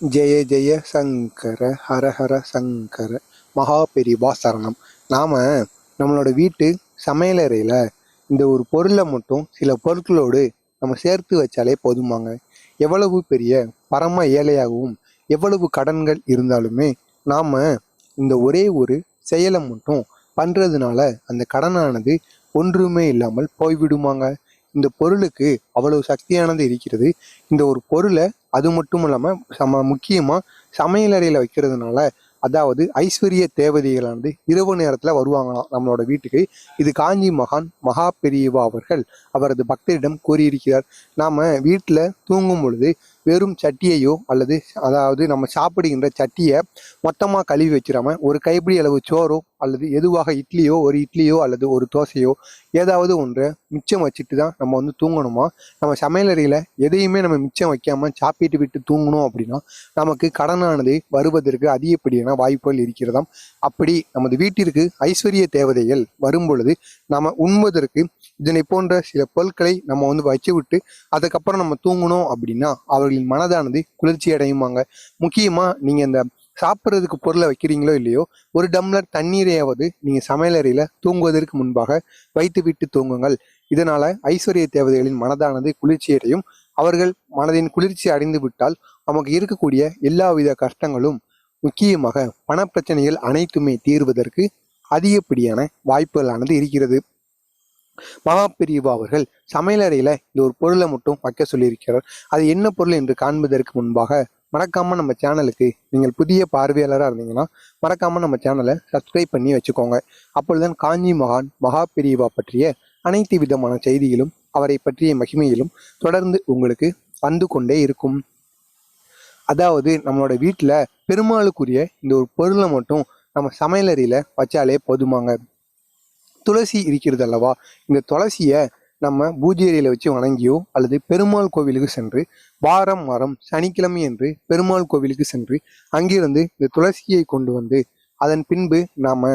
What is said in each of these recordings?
ஜெய ஜெய சங்கர ஹர ஹர சங்கர மகா பெரிவா சரணம். நாம் நம்மளோட வீட்டு சமையலறையில் இந்த ஒரு பொருளை மட்டும் சில பொருட்களோடு நம்ம சேர்த்து வச்சாலே போதுமாங்க. எவ்வளவு பெரிய பரம ஏழையாகவும் எவ்வளவு கடன்கள் இருந்தாலுமே நாம் இந்த ஒரே ஒரு செயலை மட்டும் பண்ணுறதுனால அந்த கடனானது ஒன்றுமே இல்லாமல் போய்விடுமாங்க. இந்த பொருளுக்கு அவ்வளவு சக்தியானது இருக்கிறது. இந்த ஒரு பொருளை அது மட்டும் இல்லாமல் சம முக்கியமாக சமையலறையில் வைக்கிறதுனால அதாவது ஐஸ்வர்ய தேவதைகளானது இரவு நேரத்தில் வருவாங்களாம் நம்மளோட வீட்டுக்கு. இது காஞ்சி மகான் மகா பெரியவா அவர்கள் அவரது பக்தரிடம் கூறியிருக்கிறார். நாம் வீட்டில் தூங்கும் பொழுது வெறும் சட்டியையோ அல்லது அதாவது நம்ம சாப்பிடுகின்ற சட்டியை மொத்தமாக கழுவி வச்சிடாம ஒரு கைப்பிடி அளவு சோறோ அல்லது எதுவாக இட்லியோ ஒரு இட்லியோ அல்லது ஒரு தோசையோ ஏதாவது ஒன்றை மிச்சம் வச்சுட்டு தான் நம்ம வந்து தூங்கணுமா? நம்ம சமையலறையில் எதையுமே நம்ம மிச்சம் வைக்காமல் சாப்பிட்டு விட்டு தூங்கணும் அப்படின்னா நமக்கு கடனானது வருவதற்கு அதிகப்படியான வாய்ப்புகள் இருக்கிறதாம். அப்படி நமது வீட்டிற்கு ஐஸ்வர்ய தேவதைகள் வரும் பொழுது நம்ம உண்பதற்கு இதனை போன்ற சில பொருட்களை நம்ம வந்து வச்சு விட்டு அதுக்கப்புறம் நம்ம தூங்கணும் அப்படின்னா அவர்களின் மனதானது குளிர்ச்சி அடையுமாங்க. முக்கியமாக நீங்கள் இந்த சாப்பிட்றதுக்கு பொருளை வைக்கிறீங்களோ இல்லையோ ஒரு டம்ளர் தண்ணீரையாவது நீங்கள் சமையலறையில் தூங்குவதற்கு முன்பாக வைத்து விட்டு தூங்குங்கள். இதனால் ஐஸ்வர்ய தேவதைகளின் மனதானது குளிர்ச்சி அடையும். அவர்கள் மனதின் குளிர்ச்சி அடைந்து விட்டால் நமக்கு இருக்கக்கூடிய எல்லாவித கஷ்டங்களும் முக்கியமாக பணப்பிரச்சனைகள் அனைத்துமே தீர்வதற்கு அதிகப்படியான வாய்ப்புகளானது இருக்கிறது. மகாபிரிவு அவர்கள் சமையலறையில இந்த ஒரு பொருளை மட்டும் வைக்க சொல்லியிருக்கிறார். அது என்ன பொருள் என்று காண்பதற்கு முன்பாக மறக்காம நம்ம சேனலுக்கு நீங்கள் புதிய பார்வையாளராக இருந்தீங்கன்னா மறக்காம நம்ம சேனலை சப்ஸ்கிரைப் பண்ணி வச்சுக்கோங்க. அப்பொழுதுதான் காஞ்சி மகான் மகா பிரிவா பற்றிய அனைத்து விதமான செய்திகளும் அவரை பற்றிய மகிமையிலும் தொடர்ந்து உங்களுக்கு வந்து கொண்டே இருக்கும். அதாவது நம்மளோட வீட்டில் பெருமாளுக்குரிய இந்த ஒரு பொருளை மட்டும் நம்ம சமையலறையில் வச்சாலே போதுமாங்க. துளசி இருக்கிறது அல்லவா இந்த துளசியை நம்ம பூஜேரியில் வச்சு வணங்கியோ அல்லது பெருமாள் கோவிலுக்கு சென்று வாரம் வாரம் சனிக்கிழமை என்று பெருமாள் கோவிலுக்கு சென்று அங்கிருந்து இந்த துளசியை கொண்டு வந்து அதன் பின்பு நாம்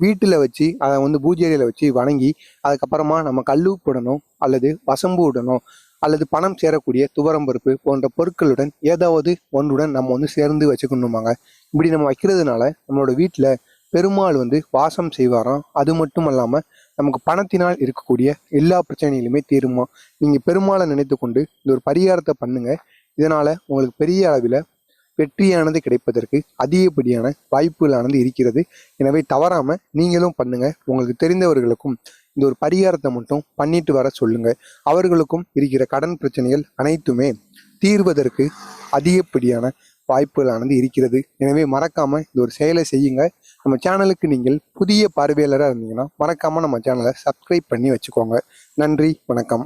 வீட்டில் வச்சு அதை வந்து பூஜேரியில் வச்சு வணங்கி அதுக்கப்புறமா நம்ம கல்லூப்புடனோ அல்லது வசம்பு அல்லது பணம் சேரக்கூடிய துவரம் பருப்பு போன்ற பொருட்களுடன் ஏதாவது ஒன்றுடன் நம்ம வந்து சேர்ந்து வச்சுக்கணுமாங்க. இப்படி நம்ம வைக்கிறதுனால நம்மளோட வீட்டில் பெருமாள் வந்து வாசம் செய்வாராம். அது மட்டும் அல்லாமல் நமக்கு பணத்தினால் இருக்கக்கூடிய எல்லா பிரச்சனைகளுமே தீருமா? நீங்கள் பெருமாளை நினைத்து கொண்டு இந்த ஒரு பரிகாரத்தை பண்ணுங்க. இதனால் உங்களுக்கு பெரிய அளவில் வெற்றியானது கிடைப்பதற்கு அதிகப்படியான வாய்ப்புகளானது இருக்கிறது. எனவே தவறாமல் நீங்களும் பண்ணுங்கள் உங்களுக்கு தெரிந்தவர்களுக்கும் இந்த ஒரு பரிகாரத்தை மட்டும் பண்ணிட்டு வர சொல்லுங்கள் அவர்களுக்கும் இருக்கிற கடன் பிரச்சனைகள் அனைத்துமே தீர்வதற்கு அதிகப்படியான வாய்ப்புகளானது இருக்கிறது. எனவே மறக்காமல் இந்த ஒரு செயலை செய்யுங்க. நம்ம சேனலுக்கு நீங்கள் புதிய பார்வையாளராக இருந்தீங்கன்னா மறக்காமல் நம்ம சேனலை சப்ஸ்கிரைப் பண்ணி வச்சுக்கோங்க. நன்றி வணக்கம்.